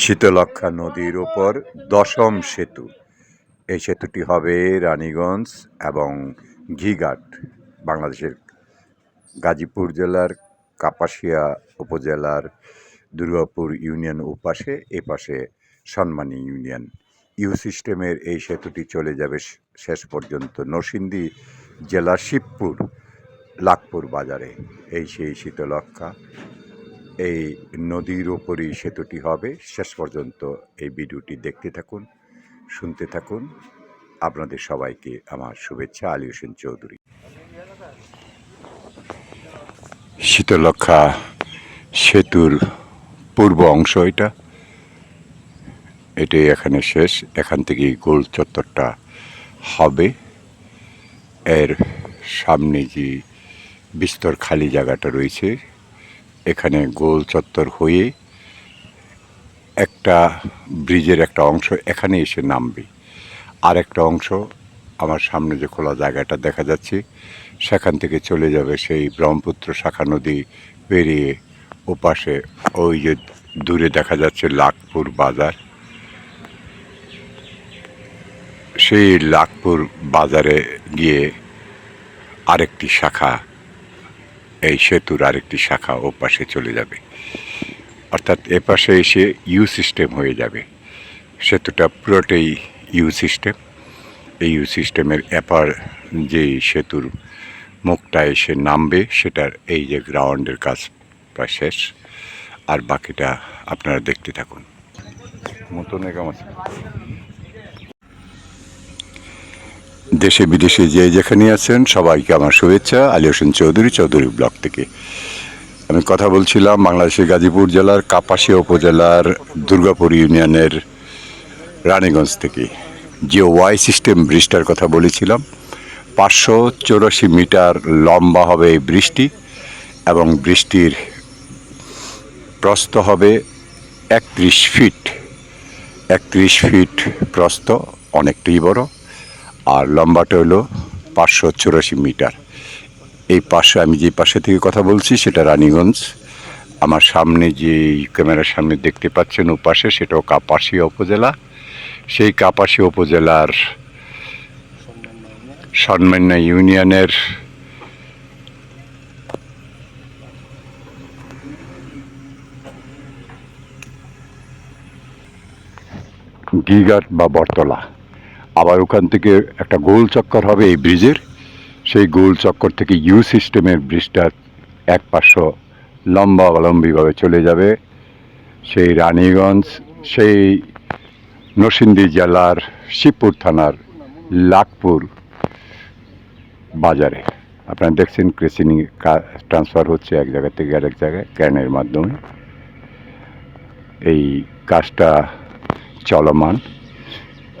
শীতলক্ষা নদীর ওপর দশম সেতু। এই সেতুটি হবে রানীগঞ্জ এবং ঘিঘাট, বাংলাদেশের গাজীপুর জেলার কাপাসিয়া উপজেলার দুর্গাপুর ইউনিয়ন ওপাশে এ পাশে সন্মানী ইউনিয়ন। ইউ সিস্টেমের এই সেতুটি চলে যাবে শেষ পর্যন্ত নরসিংদী জেলার শিবপুর, লাখপুর বাজারে। এই সেই শীতলক্ষা এই নদীর ওপরই সেতুটি হবে। শেষ পর্যন্ত এই ভিডিওটি দেখতে থাকুন, শুনতে থাকুন। আপনাদের সবাইকে আমার শুভেচ্ছা, আলী হোসেন চৌধুরী। শীতলক্ষা সেতুর পূর্ব অংশ এটা। এটাই এখানে শেষ। এখান থেকে গোল চত্বরটা হবে। এর সামনে যে বিস্তর খালি জায়গাটা রয়েছে এখানে গোল চত্বর হয়ে একটা ব্রিজের একটা অংশ এখানে এসে নামবে। আর একটা অংশ আমার সামনে যে খোলা জায়গাটা দেখা যাচ্ছে, সেখান থেকে চলে যাবে সেই ব্রহ্মপুত্র শাখা নদী পেরিয়ে ওপাশে ওই যে দূরে দেখা যাচ্ছে লাখপুর বাজার। সেই লাখপুর বাজারে গিয়ে আরেকটি শাখা এই সেতুর আরেকটি শাখা ও পাশে চলে যাবে। অর্থাৎ এ পাশে এসে ইউ সিস্টেম হয়ে যাবে। সেতুটা পুরোটাই ইউ সিস্টেম এই ইউ সিস্টেমের এপার যে সেতুর মুখটা এসে নামবে, সেটার এই যে গ্রাউন্ডের কাজ প্রায় শেষ। আর বাকিটা আপনারা দেখতে থাকুন। মতন কেমন? দেশে, বিদেশে যে যেখানে আছেন, সবাইকে আমার শুভেচ্ছা। আলী হোসেন চৌধুরী চৌধুরী ব্লক থেকে। আমি কথা বলছিলাম বাংলাদেশের গাজীপুর জেলার কাপাসিয়া উপজেলার দুর্গাপুর ইউনিয়নের রানীগঞ্জ থেকে। যে ওয়াই সিস্টেম ব্রিজটার কথা বলেছিলাম, পাঁচশো চৌরাশি মিটার লম্বা হবে এই বৃষ্টি এবং বৃষ্টির প্রস্থ হবে একত্রিশ ফিট। একত্রিশ ফিট প্রস্থ, অনেকটাই বড়। আর লম্বাটা হলো পাঁচশো চুরাশি মিটার। এই পাশে আমি যে পাশে থেকে কথা বলছি, সেটা রানীগঞ্জ। আমার সামনে যে ক্যামেরার সামনে দেখতে পাচ্ছেন, ও পাশে সেটাও কাপাসিয়া উপজেলা। সেই কাপাসিয়া উপজেলার সন্মান্য ইউনিয়নের গিগাট বা বটতলা। আবার ওখান থেকে একটা গোল চক্কর হবে এই ব্রিজের। সেই গোল চক্কর থেকে ইউ সিস্টেমের ব্রিজটা এক পাঁচশো লম্বাবলম্বীভাবে চলে যাবে। সেই রানীগঞ্জ, সেই নরসিংদী জেলার শিবপুর থানার লাখপুর বাজারে। আপনারা দেখছেন ক্রেসিনি ট্রান্সফার হচ্ছে এক জায়গা থেকে আরেক জায়গায় ক্যানের মাধ্যমে। এই কাজটা চলমান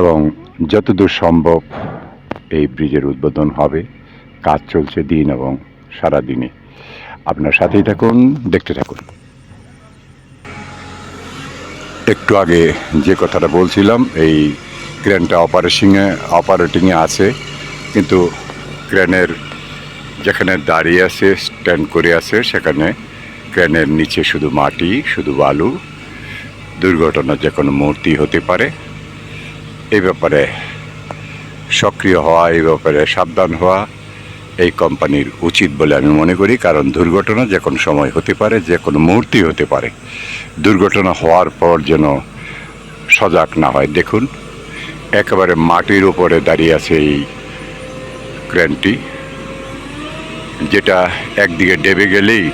এবং যতদূর সম্ভব এই ব্রিজের উদ্বোধন হবে। কাজ চলছে দিন এবং সারা দিনে। আপনার সাথেই থাকুন, দেখতে থাকুন। একটু আগে যে কথাটা বলছিলাম, এই ক্রেনটা অপারেশিংয়ে, অপারেটিংয়ে আছে, কিন্তু ক্রেনের যেখানে দাঁড়িয়ে আছে, স্ট্যান্ড করে আছে, সেখানে ক্রেনের নিচে শুধু মাটি, শুধু বালু। দুর্ঘটনা যে কোনো মূর্তি হতে পারে। এই ব্যাপারে, সক্রিয় হওয়া, এই ব্যাপারে সাবধান হওয়া এই কোম্পানির উচিত বলে আমি মনে করি, কারণ দুর্ঘটনা যে কোনো সময় হতে পারে, যে কোনো মুহূর্তেই হতে পারে। দুর্ঘটনা হওয়ার পর যেন সজাগ না হয়। দেখুন, একেবারে মাটির উপরে দাঁড়িয়ে আছে এই ক্রেনটি, যেটা একদিকে ডেবে গেলেই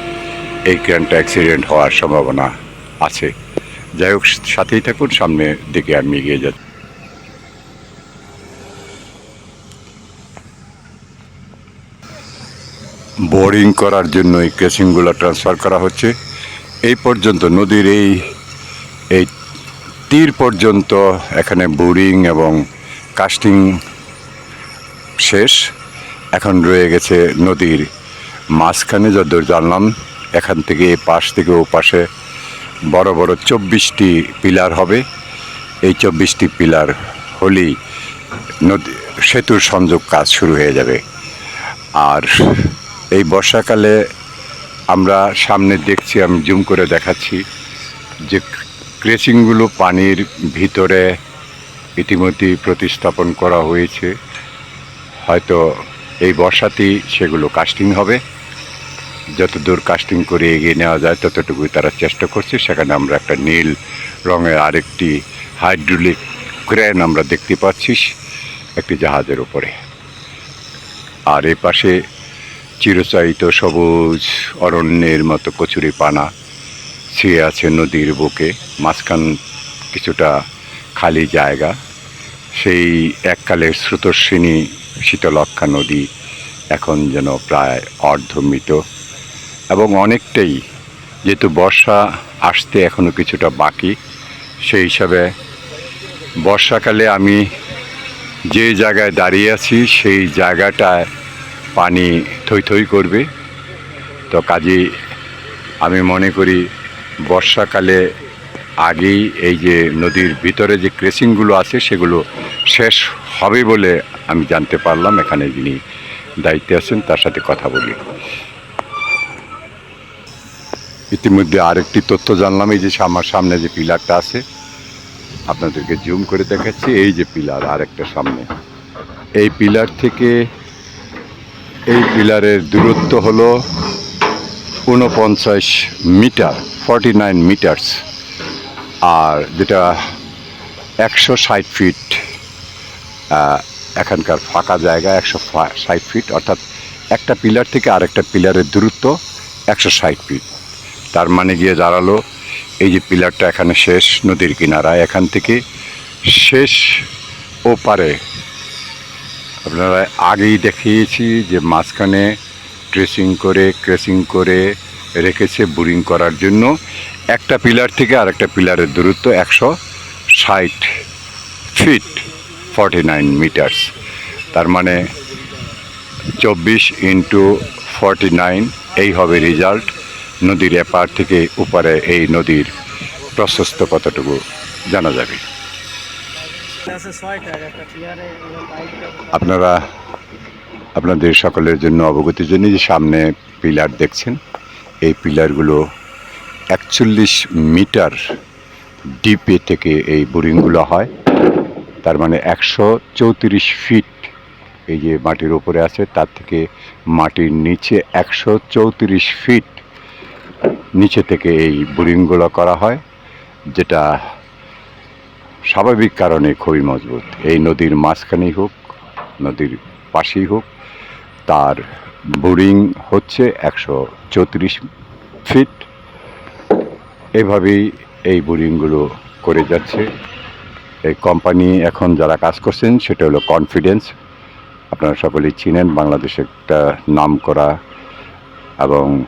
এই ক্রেনটা অ্যাক্সিডেন্ট হওয়ার সম্ভাবনা আছে। যাই হোক, সাথেই থাকুন সামনে দিকে আমি এগিয়ে যাচ্ছি। বোরিং করার জন্য এই ক্রেসিংগুলো ট্রান্সফার করা হচ্ছে। এই পর্যন্ত নদীর এই এই তীর পর্যন্ত এখানে বোরিং এবং কাস্টিং শেষ। এখন রয়ে গেছে নদীর মাঝখানে, যতদূর জানলাম, এখান থেকে এই পাশ থেকে ও পাশে বড় বড় চব্বিশটি পিলার হবে। এই চব্বিশটি পিলার হলেই নদী সেতুর সংযোগ কাজ শুরু হয়ে যাবে। আর এই বর্ষাকালে আমরা সামনে দেখছি, আমি জুম করে দেখাচ্ছি যে ক্রেচিংগুলো পানির ভিতরে ইতিমধ্যেই প্রতিস্থাপন করা হয়েছে। হয়তো এই বর্ষাতেই সেগুলো কাস্টিং হবে। যত দূর কাস্টিং করে এগিয়ে নেওয়া যায়, ততটুকুই তারা চেষ্টা করছে। সেখানে আমরা একটা নীল রঙের আরেকটি হাইড্রোলিক ক্রেন আমরা দেখতে পাচ্ছি, একটি জাহাজের উপরে। আর এ পাশে চিরচারিত সবুজ অরণ্যের মতো কচুরি পানা ছেয়ে আছে নদীর বুকে। মাঝখান কিছুটা খালি জায়গা। সেই এককালের স্রোতস্বিনী শীতলক্ষা নদী এখন যেন প্রায় অর্ধমৃত। এবং অনেকটাই যেহেতু বর্ষা আসতে এখনও কিছুটা বাকি, সেই হিসাবে বর্ষাকালে আমি যে জায়গায় দাঁড়িয়ে আছি, সেই জায়গাটায় পানি থই থই করবে। তো কাজেই আমি মনে করি বর্ষাকালে আগেই এই যে নদীর ভিতরে যে ক্রেসিংগুলো আছে সেগুলো শেষ হবে বলে আমি জানতে পারলাম। এখানে যিনি দায়িত্বে আছেন, তার সাথে কথা বলি। ইতিমধ্যে আরেকটি তথ্য জানলাম, এই যে আমার সামনে যে পিলারটা আছে, আপনাদেরকে জুম করে দেখাচ্ছি। এই যে পিলার আরেকটা সামনে। এই পিলার থেকে এই পিলারের দূরত্ব হল উনপঞ্চাশ মিটার, ফর্টি নাইন মিটার্স। আর যেটা একশো ষাট ফিট এখানকার ফাঁকা জায়গা একশো ষাট ফিট, অর্থাৎ একটা পিলার থেকে আরেকটা পিলারের দূরত্ব একশো ষাট ফিট। তার মানে গিয়ে দাঁড়াল এই যে পিলারটা এখানে শেষ নদীর কিনারায়। এখান থেকে শেষ ওপারে আপনারা আগেই দেখিয়েছি যে মাঝখানে ড্রেসিং করে ক্রেসিং করে রেখেছে বোরিং করার জন্য। একটা পিলার থেকে আরেকটা পিলারের দূরত্ব একশো ষাট ফিট ফর্টি নাইন মিটার্স তার মানে চব্বিশ ইন্টু ফর্টি নাইন এই হবে রেজাল্ট নদীর এপার থেকে ওপারে এই নদীর প্রশস্ত কতটুকু জানা যাবে? আপনারা আপনাদের সকলের জন্য অবগতির জন্য যে সামনে পিলার দেখছেন, এই পিলারগুলো একচল্লিশ মিটার ডিপে থেকে এই বোরিংগুলো হয়। তার মানে একশো চৌত্রিশ ফিট এই যে মাটির উপরে আছে, তার থেকে মাটির নিচে একশো চৌত্রিশ ফিট নিচে থেকে এই বোরিংগুলো করা হয়, যেটা স্বাভাবিক কারণে খুবই মজবুত। এই নদীর মাঝখানেই হোক, নদীর পাশেই হোক, তার বোরিং হচ্ছে একশো চৌত্রিশ ফিট। এভাবেই এই বোরিংগুলো করে যাচ্ছে। এই কোম্পানি এখন যারা কাজ করছেন, সেটা হলো কনফিডেন্স। আপনারা সকলেই চিনেন, বাংলাদেশে একটা নাম করা এবং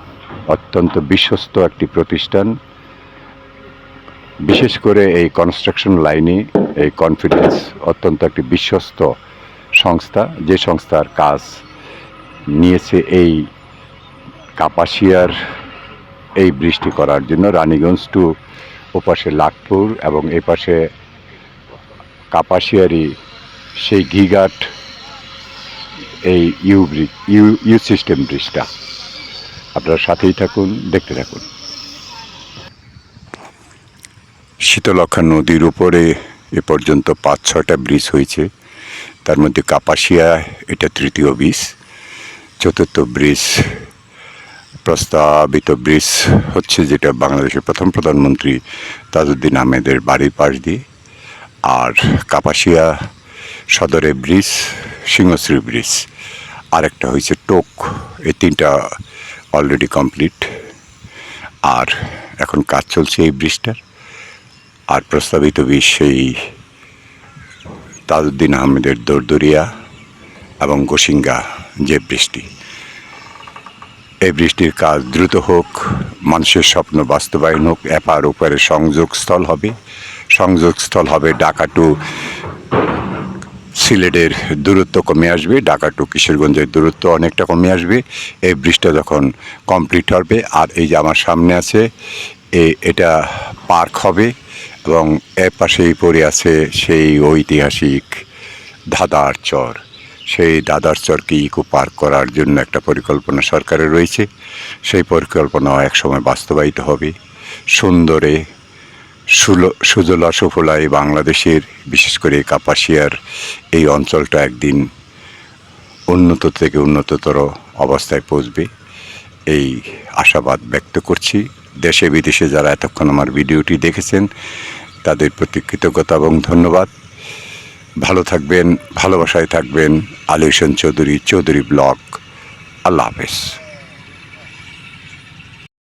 অত্যন্ত বিশ্বস্ত একটি প্রতিষ্ঠান। বিশেষ করে এই কনস্ট্রাকশন লাইনে এই কনফিডেন্স অত্যন্ত একটি বিশ্বস্ত সংস্থা। যে সংস্থার কাজ নিয়েছে এই কাপাসিয়ার এই বৃষ্টি করার জন্য রানীগঞ্জ টু ওপাশে লাখপুর এবং এই পাশে কাপাসিয়ারি সেই ঘিঘাট এই ইউ ইউ ইউ সিস্টেম ব্রিজটা আপনারা সাথেই থাকুন, দেখতে থাকুন। শীতলক্ষা নদীর উপরে এ পর্যন্ত পাঁচ ছটা ব্রিজ হয়েছে। তার মধ্যে কাপাসিয়া, এটা তৃতীয় ব্রিজ। চতুর্থ ব্রিজ, প্রস্তাবিত ব্রিজ হচ্ছে যেটা বাংলাদেশের প্রথম প্রধানমন্ত্রী তাজউদ্দিন আহমেদের বাড়ির পাশ দিয়ে। আর কাপাসিয়া সদরে ব্রিজ, সিংহশ্রী ব্রিজ। আরেকটা হয়েছে টোক, এই তিনটা অলরেডি কমপ্লিট আর এখন কাজ চলছে এই ব্রিজটার। আর প্রস্তাবিত ব্রিজ সেই তাজউদ্দিন আহমেদের দরদরিয়া এবং গোসিঙ্গা যে বৃষ্টি। এই বৃষ্টির কাজ দ্রুত হোক, মানুষের স্বপ্ন বাস্তবায়ন হোক, এপার ওপারে সংযোগস্থল হবে। সংযোগস্থল হবে ঢাকা টু সিলেটের দূরত্ব কমে আসবে, ঢাকা টু কিশোরগঞ্জের দূরত্ব অনেকটা কমে আসবে। এই ব্রিজটা যখন কমপ্লিট হবে, আর এই যে আমার সামনে আছে, এ- এটা পার্ক হবে। এবং এর পাশেই পড়ে আছে সেই ঐতিহাসিক ধাঁধার চর। সেই দাদার চরকে ইকো পার্ক করার জন্য একটা পরিকল্পনা সরকারের রয়েছে। সেই পরিকল্পনা একসময় বাস্তবায়িত হবে। সুন্দরে সুল- সুজলা সুফলা এই বাংলাদেশের, বিশেষ করে কাপাসিয়ার এই অঞ্চলটা একদিন উন্নত থেকে উন্নততর অবস্থায় পৌঁছবে। এই আশাবাদ ব্যক্ত করছি। দেশে, বিদেশে যারা এতক্ষণ আমার ভিডিওটি দেখেছেন, তাদের প্রতি কৃতজ্ঞতা এবং ধন্যবাদ। ভালো থাকবেন, ভালোবাসায় থাকবেন। আলী হোসেন চৌধুরী চৌধুরী ব্লগ। আল্লাহ হাফেজ।